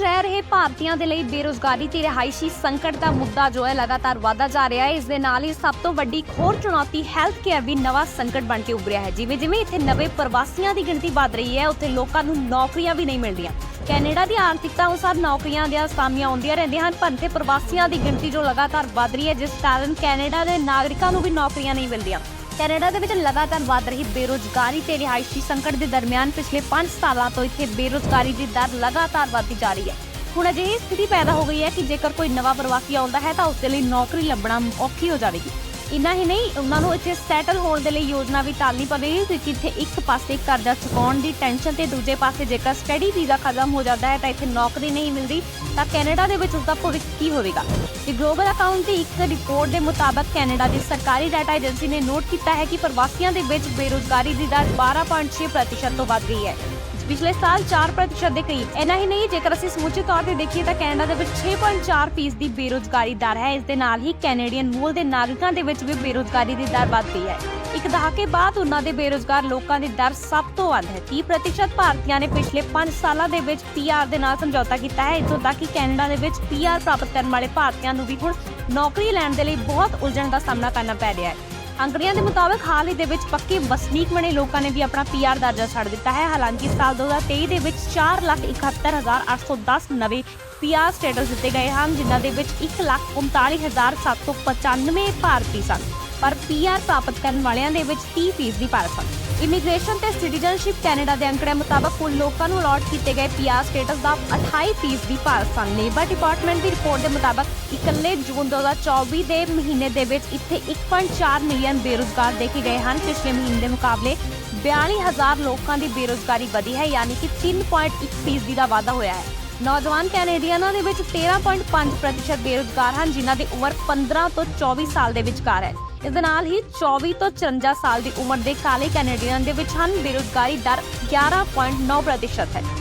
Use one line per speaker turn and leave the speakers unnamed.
ਰਹਿ ਰਹੇ ਭਾਰਤੀਆਂ ਦੇ ਲਈ ਬੇਰੋਜ਼ਗਾਰੀ ਤੇ ਰਿਹਾਇਸ਼ੀ ਸੰਕਟ ਦਾ ਮੁੱਦਾ ਜੋ ਹੈ ਲਗਾਤਾਰ ਵਧਦਾ ਜਾ ਰਿਹਾ ਹੈ। ਇਸ ਦੇ ਨਾਲ ਹੀ ਸਭ ਤੋਂ ਵੱਡੀ ਇੱਕ ਹੋਰ ਚੁਣੌਤੀ ਹੈਲਥ ਕੇਅਰ ਵੀ ਨਵਾਂ ਸੰਕਟ ਬਣ ਕੇ ਉੱਭਰਿਆ ਹੈ। ਜਿਵੇਂ ਜਿਵੇਂ ਇੱਥੇ ਨਵੇਂ ਪ੍ਰਵਾਸੀਆਂ ਦੀ ਗਿਣਤੀ ਵੱਧ ਰਹੀ ਹੈ, ਉੱਥੇ ਲੋਕਾਂ ਨੂੰ ਨੌਕਰੀਆਂ ਵੀ ਨਹੀਂ ਮਿਲਦੀਆਂ। ਕੈਨੇਡਾ ਦੀ ਆਰਥਿਕਤਾ ਅਨੁਸਾਰ ਨੌਕਰੀਆਂ ਦੀਆਂ ਅਸਾਮੀਆਂ ਆਉਂਦੀਆਂ ਰਹਿੰਦੀਆਂ ਹਨ, ਪਰ ਇੱਥੇ ਪ੍ਰਵਾਸੀਆਂ ਦੀ ਗਿਣਤੀ ਜੋ ਲਗਾਤਾਰ ਵੱਧ ਰਹੀ ਹੈ, ਜਿਸ ਕਾਰਨ ਕੈਨੇਡਾ ਦੇ ਨਾਗਰਿਕਾਂ ਨੂੰ ਵੀ ਨੌਕਰੀਆਂ ਨਹੀਂ ਮਿਲਦੀਆਂ। ਕੈਨੇਡਾ ਦੇ ਵਿੱਚ ਲਗਾਤਾਰ ਵਧ ਰਹੀ ਬੇਰੋਜ਼ਗਾਰੀ ਤੇ ਰਿਹਾਇਸ਼ੀ ਸੰਕਟ ਦੇ ਦਰਮਿਆਨ ਪਿਛਲੇ 5 ਸਾਲਾਂ ਤੋਂ ਇੱਥੇ ਬੇਰੋਜ਼ਗਾਰੀ ਦੀ ਦਰ ਲਗਾਤਾਰ ਵਧਦੀ ਜਾ ਰਹੀ ਹੈ। ਹੁਣ ਅਜਿਹੀ ਸਥਿਤੀ ਪੈਦਾ ਹੋ ਗਈ ਹੈ ਕਿ ਜੇਕਰ ਕੋਈ ਨਵਾਂ ਪ੍ਰਵਾਸੀ ਆਉਂਦਾ ਹੈ ਤਾਂ ਉਸ ਦੇ ਲਈ ਨੌਕਰੀ ਲੱਭਣਾ ਔਖੀ ਹੋ ਜਾਵੇਗੀ। ਇੰਨਾ ਹੀ ਨਹੀਂ, ਉਹਨਾਂ ਨੂੰ ਇੱਥੇ ਸੈਟਲ ਹੋਣ ਦੇ ਲਈ ਯੋਜਨਾ ਵੀ ਟਾਲਣੀ ਪਵੇਗੀ ਕਿਉਂਕਿ ਇੱਥੇ ਇੱਕ ਪਾਸੇ ਕਰਜ਼ਾ ਚੁਕਾਉਣ ਦੀ ਟੈਨਸ਼ਨ ਤੇ ਦੂਜੇ ਪਾਸੇ ਜੇਕਰ ਸਟੱਡੀ ਵੀਜ਼ਾ ਖਤਮ ਹੋ ਜਾਂਦਾ ਹੈ, ਤਾਂ ਇੱਥੇ ਨੌਕਰੀ ਨਹੀਂ ਮਿਲਦੀ। ਤਾਂ ਕੈਨੇਡਾ ਦੇ ਵਿੱਚ ਉਸਦਾ ਭਵਿੱਖ ਕੀ ਹੋਵੇਗਾ? ਤੇ ਗਲੋਬਲ ਅਕਾਊਂਟ ਦੀ ਇੱਕ ਰਿਪੋਰਟ ਦੇ ਮੁਤਾਬਕ ਕੈਨੇਡਾ ਦੀ ਸਰਕਾਰੀ ਡਾਟਾ ਏਜੰਸੀ ਨੇ ਨੋਟ ਕੀਤਾ ਹੈ ਕਿ ਪ੍ਰਵਾਸੀਆਂ ਦੇ ਵਿੱਚ ਬੇਰੋਜ਼ਗਾਰੀ ਦੀ ਦਰ 12.6% ਤੋਂ ਵੱਧ ਗਈ ਹੈ। ਪਿਛਲੇ ਸਾਲ 4% ਦੇ ਕਰੀਬ। ਇਨਾ ਹੀ ਨਹੀਂ, ਜੇਕਰ ਅਸੀਂ ਸਮੁੱਚੇ ਤੌਰ ਤੇ ਦੇਖੀਏ ਤਾਂ ਕੈਨੇਡਾ ਦੇ ਵਿੱਚ 6.4% ਦੀ ਬੇਰੋਜ਼ਗਾਰੀ ਦਰ ਹੈ। ਇਸ ਦੇ ਨਾਲ ਹੀ ਕੈਨੇਡੀਅਨ ਮੂਲ ਦੇ ਨਾਗਰਿਕਾਂ ਦੇ ਵਿੱਚ ਵੀ ਬੇਰੋਜ਼ਗਾਰੀ ਦੀ ਦਰ ਵੱਧ ਗਈ ਹੈ। ਇੱਕ ਦਹਾਕੇ ਬਾਅਦ ਉਹਨਾਂ ਦੇ ਬੇਰੋਜ਼ਗਾਰ ਲੋਕਾਂ ਦੀ ਦਰ ਸਭ ਤੋਂ ਵੱਧ ਹੈ। 30% ਭਾਰਤੀਆਂ ਨੇ ਪਿਛਲੇ 5 ਸਾਲਾਂ ਦੇ ਵਿੱਚ ਪੀਆਰ ਦੇ ਨਾਲ ਸਮਝੌਤਾ ਕੀਤਾ ਹੈ। ਇਥੋਂ ਤੱਕ ਕਿ ਕੈਨੇਡਾ ਦੇ ਵਿੱਚ ਪੀਆਰ ਪ੍ਰਾਪਤ ਕਰਨ ਵਾਲੇ ਭਾਰਤੀਆਂ ਨੂੰ ਵੀ ਹੁਣ ਨੌਕਰੀ ਲੈਣ ਦੇ ਲਈ ਬਹੁਤ ਉਲਝਣ ਦਾ ਸਾਹਮਣਾ ਕਰਨਾ ਪੈ ਰਿਹਾ ਹੈ। ਅੰਕੜੀਆਂ ਦੇ ਮੁਤਾਬਕ ਹਾਲ ਹੀ ਦੇ ਵਿੱਚ ਪੱਕੇ ਵਸਨੀਕ ਬਣੇ ਲੋਕਾਂ ਨੇ ਵੀ ਆਪਣਾ ਪੀਆਰ ਦਰਜਾ ਛੱਡ ਦਿੱਤਾ ਹੈ। ਹਾਲਾਂਕਿ ਸਾਲ 2023 ਦੇ ਵਿੱਚ 471810 ਨਵੇਂ ਪੀਆਰ ਸਟੇਟਸ ਦਿੱਤੇ ਗਏ ਹਨ, ਜਿਨ੍ਹਾਂ ਦੇ ਵਿੱਚ 139795 ਭਾਰਤੀ ਸਨ। ਪਰ ਪੀਆਰ ਪ੍ਰਾਪਤ ਕਰਨ ਵਾਲਿਆਂ ਦੇ ਵਿੱਚ 30 ਫੀਸਦੀ ਭਾਰਤ ਸਨ ਇਮੀਗ੍ਰੇਸ਼ਨ ਤੇ ਸਿਟੀਜ਼ਨਸ਼ਿਪ ਕੈਨੇਡਾ ਦੇ ਅੰਕੜਿਆਂ ਮੁਤਾਬਕ ਕੁੱਲ ਲੋਕਾਂ ਨੂੰ ਅਲਾਟ ਕੀਤੇ ਗਏ ਪੀਆਰ ਸਟੇਟਸ ਦਾ 28 ਫੀਸਦੀ ਭਾਰਤ ਸਨ ਲੇਬਰ ਡਿਪਾਰਟਮੈਂਟ ਦੀ ਰਿਪੋਰਟ ਦੇ ਮੁਤਾਬਕ ਇਕੱਲੇ ਜੂਨ 2024 ਦੇ ਮਹੀਨੇ ਦੇ ਵਿੱਚ ਇੱਥੇ 1.4 ਮਿਲੀਅਨ ਬੇਰੁਜ਼ਗਾਰ ਦੇਖੇ ਗਏ ਹਨ। ਪਿਛਲੇ ਮਹੀਨੇ ਦੇ ਮੁਕਾਬਲੇ 42000 ਲੋਕਾਂ ਦੀ ਬੇਰੁਜ਼ਗਾਰੀ ਵਧੀ ਹੈ, ਯਾਨੀ ਕਿ 3.1 ਫੀਸਦੀ ਦਾ ਵਾਧਾ ਹੋਇਆ ਹੈ। ਨੌਜਵਾਨ ਕੈਨੇਡੀਅਨਾਂ ਦੇ ਵਿੱਚ 13.5% ਬੇਰੁਜ਼ਗਾਰ ਹਨ, ਜਿਨ੍ਹਾਂ ਦੀ ਉਮਰ 15 ਤੋਂ 24 ਸਾਲ ਦੇ ਵਿਚਕਾਰ ਹੈ। ਇਸ ਦੇ ਨਾਲ ਹੀ 24 ਤੋਂ 54 ਸਾਲ ਦੀ ਉਮਰ ਦੇ ਕਾਲੇ ਕੈਨੇਡੀਅਨ ਦੇ ਵਿੱਚ ਹਨ। ਬੇਰੁਜ਼ਗਾਰੀ ਦਰ 11.9% ਹੈ।